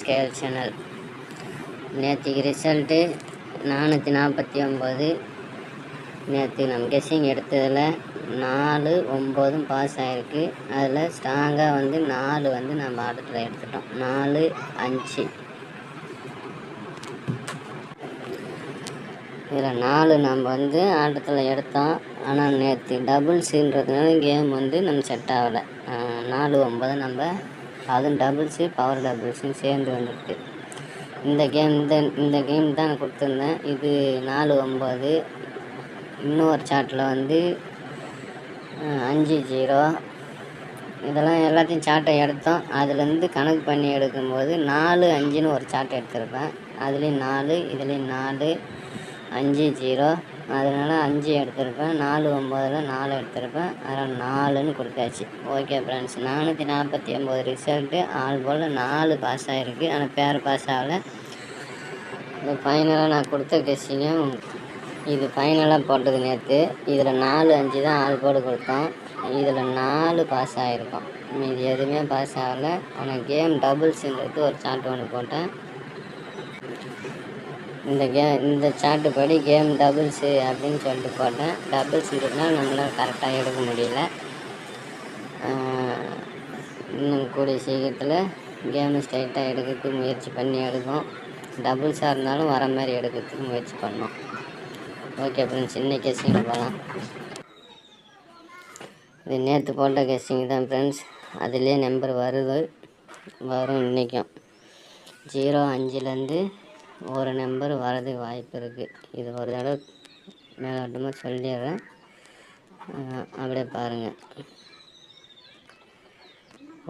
Triple scale channel. நேற்றுக்கு result நானூற்றி நாற்பத்தி ஒம்பது நேற்று நம்ம கெஸ்ஸிங் எடுத்ததில் நாலு ஒம்போதும் பாஸ் ஆகிருக்கு அதில் ஸ்ட்ராங்காக வந்து நாலு வந்து நம்ம ஆட்டத்தில் எடுத்துட்டோம். நாலு அஞ்சு. இதில் நாலு நம்ம வந்து ஆட்டத்தில் எடுத்தோம். ஆனால் நேற்று டபுள்ஸுன்றதுனால கேம் வந்து நம்ம செட் ஆகலை. நாலு ஒம்பது நம்ம அதுவும் டபுள்ஸு பவர் டபுள்ஸும் சேர்ந்து வந்துருக்கு. இந்த கேம் இந்த இந்த கேம் தான் நான் கொடுத்துருந்தேன். இது நாலு ஒம்பது இன்னொரு சாட்டில் வந்து அஞ்சு ஜீரோ இதெல்லாம் எல்லாத்தையும் சார்ட்டை எடுத்தோம். அதுலேருந்து கணக்கு பண்ணி எடுக்கும்போது நாலு அஞ்சுன்னு ஒரு சார்ட் எடுத்திருப்பேன். அதுலேயும் நாலு இதுலேயும் நாலு. அஞ்சு ஜீரோ. அதனால் அஞ்சு எடுத்திருப்பேன். நாலு ஒம்போதில் நாலு எடுத்திருப்பேன். அதனால் நாலுன்னு கொடுத்தாச்சு. ஓகே ஃப்ரெண்ட்ஸ் நானூற்றி நாற்பத்தி ஒம்பது ரிசல்ட்டு ஆள் போல் நாலு பாஸ் ஆகிருக்கு ஆனால் பேர் பாஸ் ஆகலை. இந்த ஃபைனலாக நான் கொடுத்த கெஸ்ஸிங்கும் இது ஃபைனலாக போட்டது நேற்று இதில் நாலு அஞ்சு தான் ஆள் போடு கொடுத்தோம். இதில் நாலு பாஸ் ஆகிருக்கோம் மீதி எதுவுமே பாஸ் ஆகலை. ஆனால் கேம் டபுள்ஸுங்கிறது ஒரு சார்ட் ஒன்று போட்டேன். இந்த கே இந்த சார்ட்டு படி கேம் டபுள்ஸு அப்படின்னு சொல்லிட்டு போட்டேன். டபுள்ஸ் இருந்தால் நம்மளால் கரெக்டாக எடுக்க முடியல. இன்னும் கூடிய சீக்கிரத்தில் கேமு ஸ்ட்ரைட்டாக எடுக்கிறதுக்கு முயற்சி பண்ணி எடுக்கும் டபுள்ஸாக இருந்தாலும் வர மாதிரி எடுக்கிறதுக்கு முயற்சி பண்ணோம் ஓகே ஃப்ரெண்ட்ஸ் இன்னைக்கு கெஸ்ஸிங் போகலாம் இது நேற்று போட்ட கெஸ்டிங் தான் ஃப்ரெண்ட்ஸ் அதுலேயே நம்பர் வருது. வரும் இன்றைக்கும் ஜீரோ அஞ்சுலேருந்து ஒரு நம்பர் வரது வாய்ப்பு இருக்குது இது ஒரு தடவை மேலோட்டமாக சொல்லிடுறேன். அப்படியே பாருங்கள்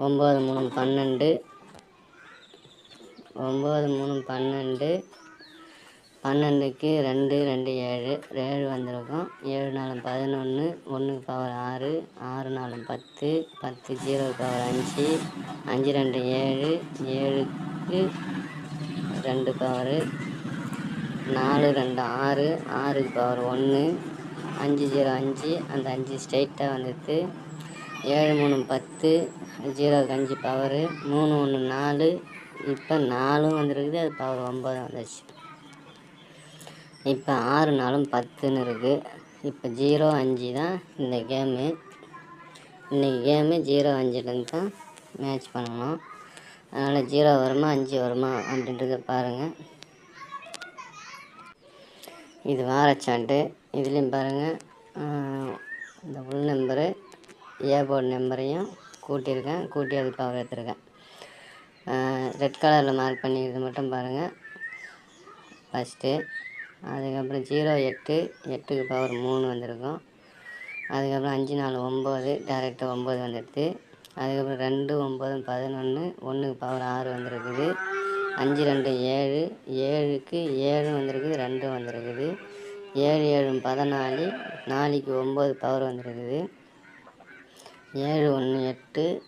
ஒம்பது மூணு பன்னெண்டு. ஒம்பது மூணு பன்னெண்டு. பன்னெண்டுக்கு ரெண்டு ரெண்டு ஏழு. ஏழு வந்திருக்கும். ஏழு நாலு பதினொன்று ஒன்றுக்கு பவர் ஆறு ஆறு நாலு பத்து பத்து ஜீரோ பவர் அஞ்சு அஞ்சு ரெண்டு ஏழு ஏழுக்கு ரெண்டு பவரு நாலு ரெண்டு ஆறு ஆறுக்கு பவர் ஒன்று அஞ்சு ஜீரோ அஞ்சு அந்த அஞ்சு ஸ்ட்ரைட்டாக வந்துடுது ஏழு மூணு பத்து ஜீரோக்கு அஞ்சு பவரு மூணு ஒன்று நாலு இப்போ நாலும் வந்துருக்குது அது பவர் ஒம்பது வந்துடுச்சு இப்போ ஆறு நாளும் பத்துன்னு இருக்குது இப்போ ஜீரோ அஞ்சு தான் இந்த கேமு இன்றைக்கி கேமு ஜீரோ அஞ்சுலேருந்து தான் மேட்ச் பண்ணணும். அதனால் ஜீரோ வருமா அஞ்சு வருமா அப்படின்றத பாருங்கள் இது வாரச்சாண்டு இதுலேயும் பாருங்கள் இந்த உள் நம்பரு ஏ போர்டு நம்பரையும் கூட்டியிருக்கேன். கூட்டி அது பவர் எடுத்துருக்கேன். ரெட் கலரில் மார்க் பண்ணிக்கிறது மட்டும் பாருங்கள் ஃபஸ்ட்டு அதுக்கப்புறம் ஜீரோ எட்டு. எட்டுக்கு பவர் மூணு வந்திருக்கும். அதுக்கப்புறம் அஞ்சு நாலு ஒம்பது. டேரெக்டாக ஒம்பது வந்துடுது அதுக்கப்புறம் ரெண்டு ஒம்பது பதினொன்று ஒன்றுக்கு பவர் ஆறு வந்திருக்குது. அஞ்சு ரெண்டு ஏழு ஏழுக்கு ஏழு வந்திருக்குது ரெண்டு வந்திருக்குது. ஏழு ஏழு பதினாலு நாளைக்கு ஒம்பது பவர் வந்திருக்குது. ஏழு ஒன்று எட்டு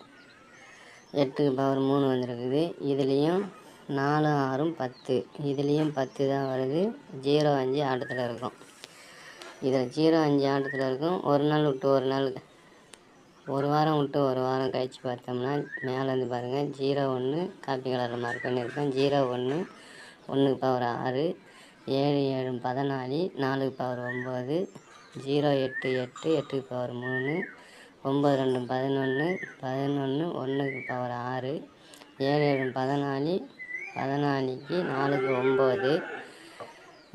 எட்டுக்கு பவர் மூணு வந்திருக்குது. இதுலேயும் நாலு ஆறும் பத்து. இதுலேயும் பத்து தான் வருது. ஜீரோ அஞ்சு ஆட்டத்தில் இருக்கும். இதில் ஜீரோ அஞ்சு ஆட்டத்தில் இருக்கும். ஒரு நாள் விட்டு ஒரு நாள் ஒரு வாரம் விட்டு ஒரு வாரம் கழித்து பார்த்தோம்னா மேலேருந்து பாருங்கள் ஜீரோ ஒன்று காப்பி கலரில் மார்க் பண்ணியிருக்கேன். ஜீரோ ஒன்று ஒன்றுக்கு பவர் ஆறு ஏழு ஏழு பதினாலு நாலுக்கு பவர் ஒம்பது ஜீரோ எட்டு எட்டு எட்டுக்கு பவர் மூணு ஒம்பது ரெண்டு பதினொன்று பதினொன்று ஒன்றுக்கு பவர் ஆறு ஏழு ஏழு பதினாலு பதினாலுக்கு நாலுக்கு ஒம்பது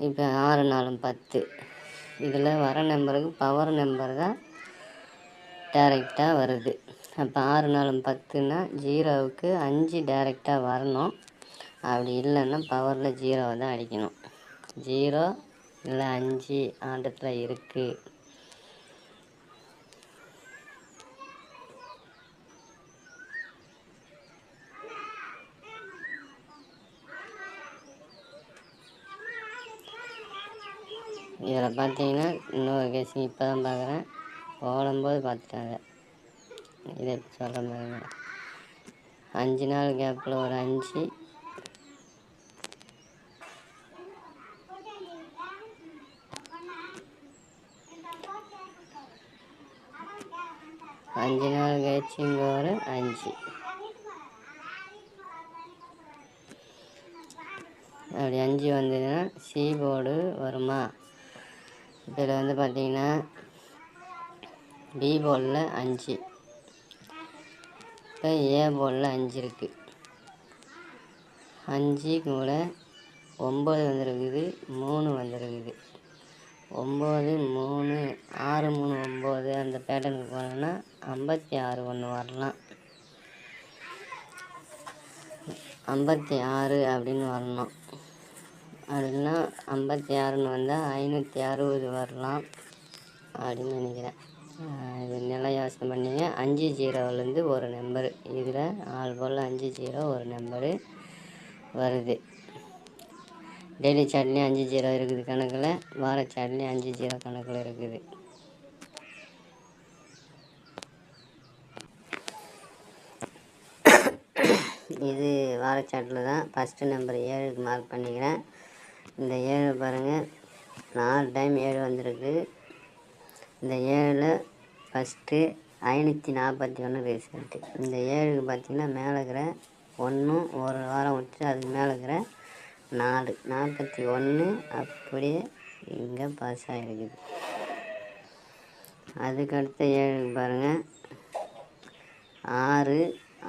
இப்போ ஆறு நாலும் பத்து. இதில் வர நம்பருக்கு பவர் நம்பர் தான் டேரெக்டாக வருது. அப்போ ஆறு நாலும் பத்துனா ஜீரோவுக்கு அஞ்சு டேரெக்டாக வரணும். அப்படி இல்லைன்னா பவரில் ஜீரோவை தான் அடிக்கணும். ஜீரோ இல்லை அஞ்சு ஆண்டத்தில் இருக்குது இதில் பார்த்தீங்கன்னா இன்னொரு கேசிங் இப்போ தான் பார்க்குறேன். போடும்போது பார்த்துட்டாங்க. இதை சொல்ல சொல்கிற அஞ்சு நாள் கேப்பில் ஒரு அஞ்சு. அஞ்சு நாள் கழிச்சு இங்கே ஒரு அஞ்சு. அப்படி அஞ்சு வந்ததுன்னா சி போர்டு வருமா? இதில் வந்து பார்த்தீங்கன்னா பி போலில் அஞ்சு. இப்போ ஏ போலில் அஞ்சு இருக்குது அஞ்சு கூட ஒம்பது வந்துருக்குது மூணு வந்துருக்குது. ஒம்பது மூணு ஆறு மூணு ஒம்பது அந்த பேட்டர்னுக்கு போனோன்னா ஐம்பத்தி ஆறு ஒன்று வரலாம். ஐம்பத்தி ஆறு அப்படின்னு வரணும். அப்படின்னா ஐம்பத்தி ஆறுன்னு வந்தால் ஐநூற்றி அறுபது வரலாம் அப்படின்னு நினைக்கிறேன். இது நல்லா யோசனை பண்ணிங்க. அஞ்சு ஜீரோவிலேருந்து ஒரு நம்பரு இதில் ஆள் போல் அஞ்சு ஜீரோ ஒரு நம்பரு வருது. டெய்லி சாட்லேயும் அஞ்சு ஜீரோ இருக்குது கணக்கில். வார சாட்லேயும் அஞ்சு ஜீரோ கணக்கில் இருக்குது. இது வாரச்சாட்டில் தான் ஃபஸ்ட்டு நம்பர் ஏழுக்கு மார்க் பண்ணிக்கிறேன். இந்த ஏழு பாருங்கள் நாலு டைம் ஏழு வந்திருக்கு. இந்த ஏழில் ஃபஸ்ட்டு ஐநூற்றி நாற்பத்தி ஒன்று ரிசல்ட்டு இந்த ஏழுக்கு பார்த்தீங்கன்னா மேலே இருக்கிற ஒன்றும் ஒரு வாரம் விட்டு அதுக்கு மேலே இருக்கிற நாலு. நாற்பத்தி ஒன்று அப்படியே இங்கே பாஸ் ஆகிருக்குது அதுக்கடுத்த ஏழுக்கு பாருங்கள் ஆறு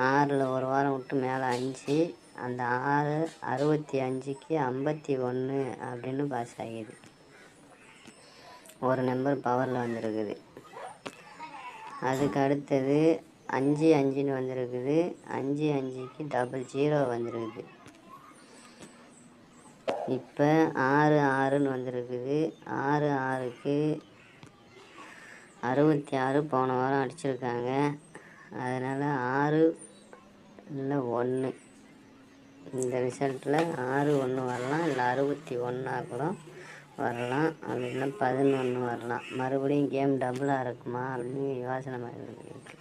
ஆறில் ஒரு வாரம் விட்டு மேலே அஞ்சு. அந்த ஆறு அறுபத்தி அஞ்சுக்கு ஐம்பத்தி ஒன்று அப்படின்னு பாஸ் ஆகிடுது ஒரு நம்பர் பவரில் வந்திருக்குது. அதுக்கு அடுத்தது அஞ்சு அஞ்சுன்னு வந்திருக்குது. அஞ்சு அஞ்சுக்கு டபுள் ஜீரோ வந்திருக்குது. இப்போ ஆறு ஆறுன்னு வந்திருக்குது. ஆறு ஆறுக்கு அறுபத்தி ஆறு போன வாரம் அடிச்சிருக்காங்க. அதனால் ஆறு இல்லை ஒன்று இந்த ரிசல்ட்டில் ஆறு ஒன்று வரலாம். இல்லை அறுபத்தி ஒன்றா கூட வரலாம். அப்படி இல்லை பதினொன்று வரலாம். மறுபடியும் கேம் டபுளாக இருக்குமா? அப்படின்னு யோசனை மாதிரி இருக்கு.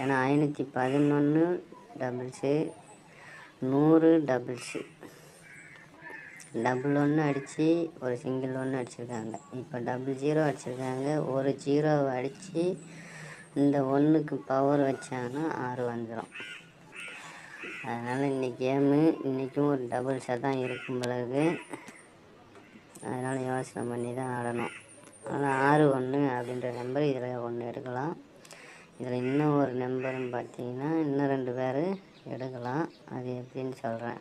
ஏன்னா ஐநூற்றி பதினொன்று டபுள்ஸு நூறு டபுள்ஸு டபுள் ஒன்று அடித்து ஒரு சிங்கிள் ஒன்று அடிச்சிருக்காங்க. இப்போ டபுள் ஜீரோ அடிச்சிருக்காங்க. ஒரு ஜீரோவை அடித்து இந்த ஒன்றுக்கு பவர் வச்சாங்கன்னா ஆறு வந்துடும் அதனால் இன்னைக்கு கேமு இன்றைக்கும் ஒரு டபுள்ஸாக தான் இருக்கும் பிறகு அதனால் யோசனை பண்ணி தான் ஆடணும். ஆனால் ஆறு ஒன்று அப்படின்ற நம்பர் இதில் ஒன்று எடுக்கலாம். இதில் இன்னும் ஒரு நம்பர்னு பார்த்தீங்கன்னா இன்னும் ரெண்டு பேர் எடுக்கலாம். அது எப்படின்னு சொல்கிறேன்.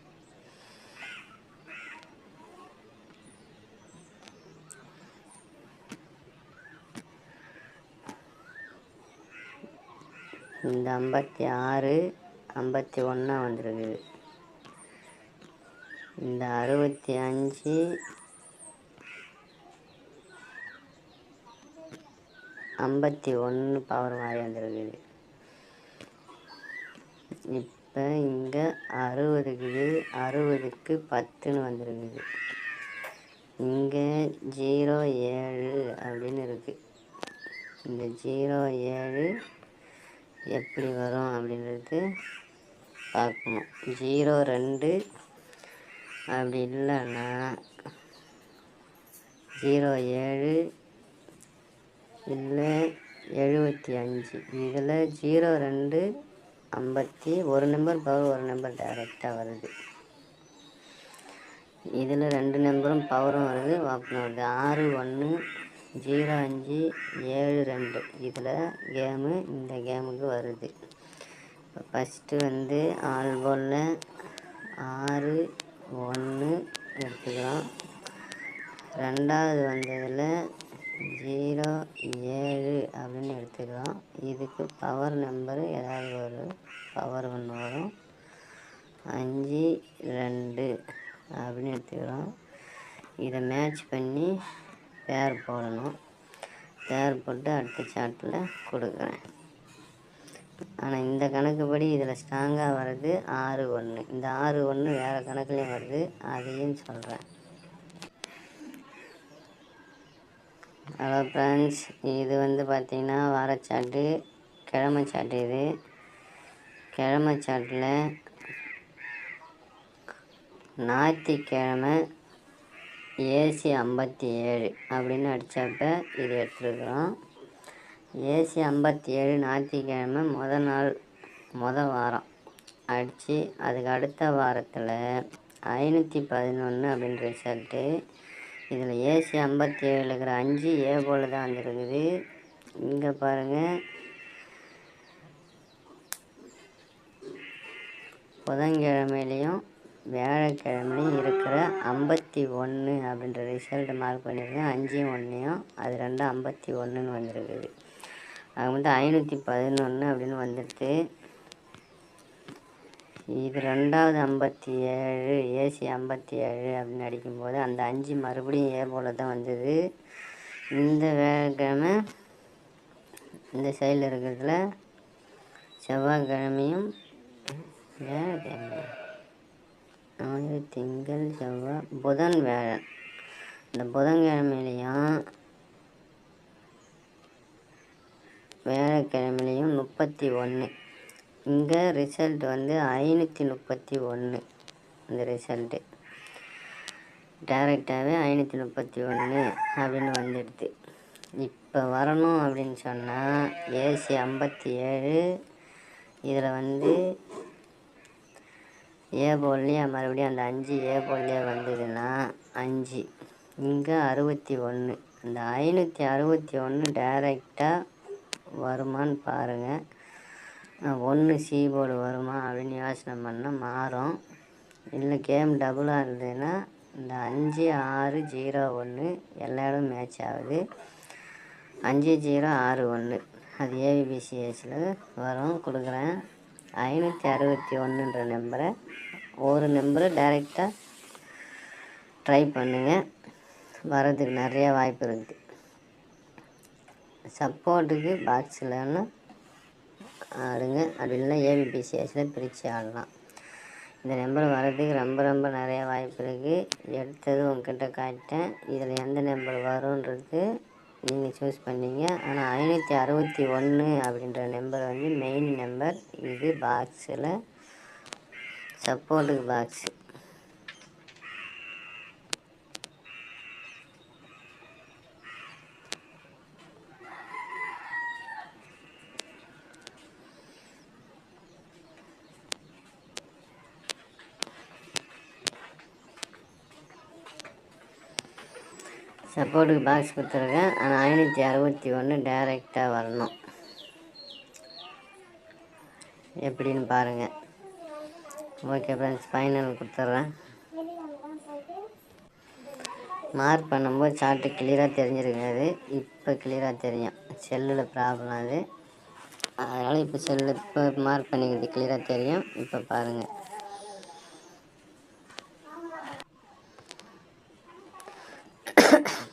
இந்த ஐம்பத்தி ஆறு ஐம்பத்தி ஒன்றா வந்திருக்குது. இந்த அறுபத்தி அஞ்சு ஐம்பத்தி ஒன்று பவர் மாதிரி வந்திருக்குது. இப்போ இங்கே அறுபதுக்கு அறுபதுக்கு பத்துன்னு வந்திருக்குது. இங்கே ஜீரோ ஏழு அப்படின்னு இருக்குது இந்த ஜீரோ ஏழு எப்படி வரும் அப்படின்றது பார்க்கணும். ஜீரோ ரெண்டு அப்படி இல்லைன்னா ஜீரோ ஏழு இல்லை எழுபத்தி அஞ்சு. இதில் ஜீரோ ரெண்டு ஐம்பத்தி ஒரு நம்பர் பவர் ஒரு நம்பர் டைரெக்டாக வருது. இதில் ரெண்டு நம்பரும் பவரும் வருது. வாப்பனும் வருது. ஆறு ஒன்று ஜீரோ அஞ்சு ஏழு ரெண்டு. இதில் கேமு இந்த கேமுக்கு வருது. இப்போ ஃபஸ்ட்டு வந்து ஆல் போலில் ஆறு ஒன்று எடுத்துக்கிறோம். ரெண்டாவது வந்ததில் ஜீரோ ஏழு அப்படின்னு எடுத்துக்கிறோம் இதுக்கு பவர் நம்பரு ஏதாவது ஒரு பவர் ஒன்று வரும். அஞ்சு ரெண்டு அப்படின்னு எடுத்துக்கிறோம் இதை மேட்ச் பண்ணி பேர் போடணும். பேர் போட்டு அடுத்த சாட்டில் கொடுக்குறேன். ஆனால் இந்த கணக்குப்படி இதில் ஸ்ட்ராங்காக வர்றது ஆறு ஒன்று இந்த ஆறு ஒன்று வேறு கணக்குலேயும் வருது. அதையும் சொல்கிறேன் ஹலோ ஃப்ரெண்ட்ஸ் இது வந்து பார்த்திங்கன்னா வாரச்சாட்டு கிழமை சாட்டு இது. கிழமை சாட்டில் ஞாயிற்றுக்கிழமை ஏசி ஐம்பத்தி ஏழு அப்படின்னு அடித்தப்ப இது எடுத்துருக்குறோம். ஏசி ஐம்பத்தி ஏழு ஞாயிற்றுக்கிழமை முத நாள் முத வாரம். அடித்து அதுக்கு அடுத்த வாரத்தில் ஐநூற்றி பதினொன்று அப்படின்ற ரிசல்ட்டு இதில் ஏசி ஐம்பத்தி ஏழில் இருக்கிற அஞ்சு ஏ போல் தான் வந்துருக்குது. இங்கே பாருங்கள் புதன்கிழமையிலையும் வியாழக்கிழமையும் இருக்கிற ஐம்பத்தி ஒன்று அப்படின்ற ரிசல்ட் மார்க் பண்ணியிருக்கேன். அஞ்சையும் ஒன்றையும் அது ரெண்டும் ஐம்பத்தி ஒன்றுன்னு வந்திருக்குது. அது வந்து ஐநூற்றி பதினொன்று அப்படின்னு வந்துடுது இது ரெண்டாவது ஐம்பத்தி ஏழு ஏசி ஐம்பத்தி ஏழு அப்படின்னு அடிக்கும்போது அந்த அஞ்சு மறுபடியும் ஏ போல் தான் வந்தது. இந்த வேலைக்கிழமை இந்த சைடில் இருக்கிறதுல செவ்வாய்க்கிழமையும் வியாழக்கிழமை ஞாயிறு திங்கள் செவ்வாய் புதன் வேழன் இந்த புதன்கிழமையிலையும் வியாழக்கிழமையிலையும் முப்பத்தி ஒன்று இங்கே ரிசல்ட் வந்து ஐநூற்றி முப்பத்தி ஒன்று அந்த ரிசல்ட்டு டேரெக்டாகவே ஐநூற்றி முப்பத்தி ஒன்று அப்படின்னு வந்துடுது. இப்போ வரணும் அப்படின்னு சொன்னால் ஏசி ஐம்பத்தி ஏழு. இதில் வந்து ஏ போல்லையே மறுபடியும் அந்த அஞ்சு ஏ போல்லையே வந்ததுன்னா அஞ்சு. இங்கே அறுபத்தி ஒன்று அந்த ஐநூற்றி அறுபத்தி ஒன்று டேரெக்டாக வருமான்னு பாருங்கள் ஒன்று சி போர்டு வருமா அப்படின்னு யோசனை பண்ணால் மாறும். இல்லை கேம் டபுளாக இருந்ததுன்னா இந்த அஞ்சு ஆறு ஜீரோ ஒன்று எல்லா இடம் மேட்ச் ஆகுது. அஞ்சு ஜீரோ ஆறு ஒன்று. அது ஏவிபிசிஎஸில் வரும். கொடுக்குறேன். ஐநூற்றி அறுபத்தி ஒன்றுன்ற நம்பரை ஒரு நம்பரை டைரெக்டாக ட்ரை பண்ணுங்கள் வரதுக்கு நிறைய வாய்ப்பு இருக்குது சப்போர்ட்டுக்கு பாக்ஸில்னா ஆடுங்க. அப்படி இல்லைன்னா ஏபிபிசிஎஸில் பிரித்து ஆடலாம். இந்த நம்பர் வர்றதுக்கு ரொம்ப ரொம்ப நிறைய வாய்ப்பு இருக்குது எடுத்தது உங்ககிட்ட காட்டேன் இதில் எந்த நம்பர் வரும்ன்றது நீங்கள் சூஸ் பண்ணீங்க. ஆனால் ஐநூற்றி அறுபத்தி ஒன்று அப்படின்ற நம்பர் வந்து மெயின் நம்பர் இது பாக்ஸில் சப்போர்ட்டுக்கு பாக்ஸ் சப்போர்ட்டுக்கு பாக்ஸ் கொடுத்துருக்கேன். ஆனால் ஐநூற்றி அறுபத்தி ஒன்று டைரெக்டாக வரணும். எப்படின்னு பாருங்கள் ஓகே ஃப்ரெண்ட்ஸ் ஃபைனல் கொடுத்துட்றேன் மார்க் பண்ணும்போது சார்ட்டு கிளியராக தெரிஞ்சிருக்காது இப்போ கிளியராக தெரியும். செல்லில் ப்ராப்ளம் அது. அதனால் இப்போ செல்லு இப்போ மார்க் பண்ணிக்கிறது கிளியராக தெரியும். இப்போ பாருங்கள்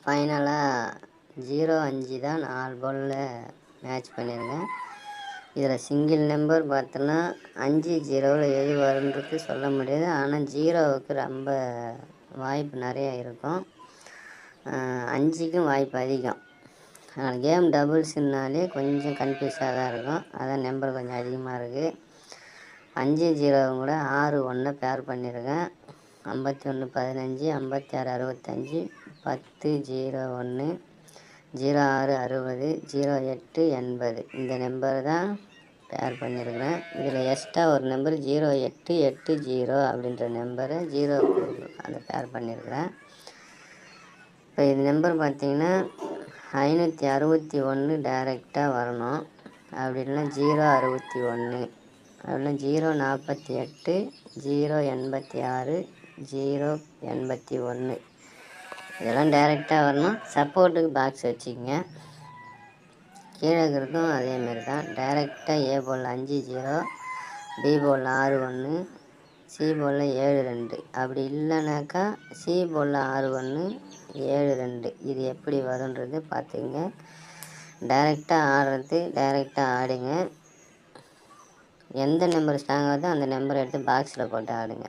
ஃபைனலாக ஜீரோ அஞ்சு தான் நாலு பாலில் மேட்ச் பண்ணியிருந்தேன். இதில் சிங்கிள் நம்பர் பார்த்தோன்னா அஞ்சு ஜீரோவில் எது வருன்றது சொல்ல முடியாது. ஆனால் ஜீரோவுக்கு ரொம்ப வாய்ப்பு நிறையா இருக்கும். அஞ்சுக்கும் வாய்ப்பு அதிகம். கேம் டபுள்ஸ்னாலே கொஞ்சம் கன்ஃபியூஸாக தான் இருக்கும். அதான் நம்பர் கொஞ்சம் அதிகமாக இருக்குது அஞ்சு ஜீரோவும் கூட ஆறு ஒன்றை பேர் பண்ணியிருக்கேன். ஐம்பத்தி ஒன்று பதினஞ்சு ஐம்பத்தி ஆறு அறுபத்தஞ்சி பத்து ஜீரோ ஒன்று ஜீரோ ஆறு அறுபது ஜீரோ எட்டு எண்பது. இந்த நம்பர் தான் பேர் பண்ணியிருக்கிறேன் இதில் எக்ஸ்ட்ரா ஒரு நம்பர் ஜீரோ எட்டு எட்டு ஜீரோ அப்படின்ற நம்பரை ஜீரோ அந்த பேர் பண்ணியிருக்கிறேன் இப்போ இது நம்பர் பார்த்தீங்கன்னா ஐநூற்றி அறுபத்தி ஒன்று டைரெக்டாக வரணும். அப்படின்னா ஜீரோ அறுபத்தி ஒன்று அப்படின்னா ஜீரோ நாற்பத்தி எட்டு ஜீரோ எண்பத்தி ஆறு ஜீரோ எண்பத்தி ஒன்று. இதெல்லாம் டைரெக்டாக வரணும். சப்போர்ட்டுக்கு பாக்ஸ் வச்சுக்கோங்க. கீழே இருக்கிறதும் அதேமாரி தான் டைரெக்டாக ஏ போல் அஞ்சு ஜீரோ பி போல் ஆறு ஒன்று சி போலில் ஏழு ரெண்டு. அப்படி இல்லைனாக்கா சி போலில் ஆறு ஒன்று ஏழு ரெண்டு. இது எப்படி வருன்றது பார்த்துங்க டைரெக்டாக ஆடுறது டைரெக்டாக ஆடுங்க. எந்த நம்பர் ஸ்ட்ராங் ஆகுதோ அந்த நம்பரை எடுத்து பாக்ஸில் போட்டு ஆடுங்க.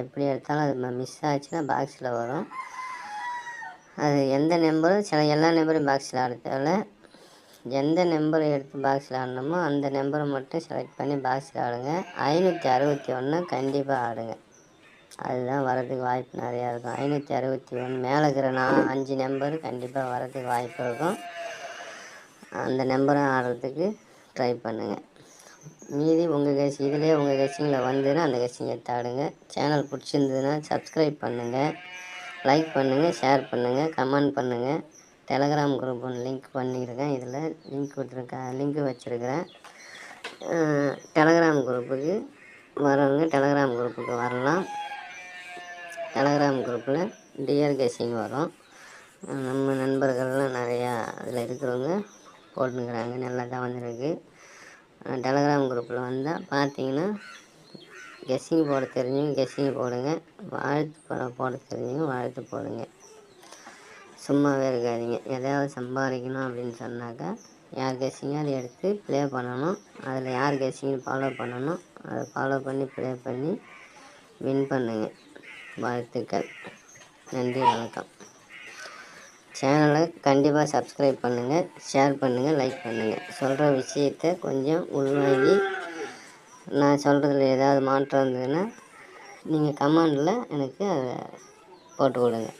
எப்படி எடுத்தாலும் அது மிஸ் ஆச்சுன்னா பாக்ஸில் வரும். அது எந்த நம்பரும் சில எல்லா நம்பரும் பாக்ஸில் ஆட எந்த நம்பரை எடுத்து பாக்ஸில் ஆடணுமோ அந்த நம்பரை மட்டும் செலக்ட் பண்ணி பாக்ஸில் ஆடுங்க. ஐநூற்றி அறுபத்தி ஒன்று கண்டிப்பாக ஆடுங்க. அதுதான் வரதுக்கு வாய்ப்பு நிறையா இருக்கும். ஐநூற்றி அறுபத்தி ஒன்று மேலே இருக்கிற நான் அஞ்சு நம்பர் கண்டிப்பாக வரதுக்கு வாய்ப்பு இருக்கும். அந்த நம்பரை ஆடுறதுக்கு ட்ரை பண்ணுங்கள் மீதி உங்கள் கெஸ் இதிலே உங்கள் கட்சிங்களை வந்துன்னா அந்த கட்சிங்க எடுத்து ஆடுங்க. சேனல் பிடிச்சிருந்ததுன்னா சப்ஸ்கிரைப் பண்ணுங்கள் லைக் பண்ணுங்கள் ஷேர் பண்ணுங்கள் கமெண்ட் பண்ணுங்கள் டெலகிராம் குரூப் ஒன்று லிங்க் பண்ணியிருக்கேன். இதில் லிங்க் கொடுத்துருக்கேன் லிங்க் வச்சுருக்கிறேன். டெலகிராம் குரூப்புக்கு வரவங்க டெலகிராம் குரூப்புக்கு வரலாம். டெலகிராம் குரூப்பில் டியர் கேசிங் வரும். நம்ம நண்பர்கள்லாம் நிறையா அதில் இருக்கிறவங்க போட்டுக்கிறாங்க நல்லா தான் வந்திருக்கு டெலகிராம் குரூப்பில் வந்தால் பார்த்தீங்கன்னா கெஸ்ஸிங் போட தெரிஞ்சவங்க கெஸ்ஸிங் போடுங்க. வாழ்த்து போட போட தெரிஞ்சவங்க வாழ்த்து போடுங்க. சும்மாவே இருக்காதீங்க. எதையாவது சம்பாதிக்கணும் அப்படின்னு சொன்னாக்கா யார் கெஸ்ஸிங்கோ அதை எடுத்து ப்ளே பண்ணணும். அதில் யார் கெஸ்ஸிங் ஃபாலோ பண்ணணும் அதை ஃபாலோ பண்ணி ப்ளே பண்ணி வின் பண்ணுங்க. வாழ்த்துக்கள். நன்றி வணக்கம். சேனலை கண்டிப்பாக சப்ஸ்கிரைப் பண்ணுங்கள் ஷேர் பண்ணுங்கள் லைக் பண்ணுங்கள் சொல்கிற விஷயத்த கொஞ்சம் உள்வாங்கி நான் சொல்கிறதுல ஏதாவது மாற்றம் இருந்ததுன்னா நீங்கள் கமெண்டில் எனக்கு அதை போட்டு விடுங்க.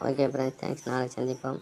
Okay friends thanks. நாளைக்கு சந்திப்போம்.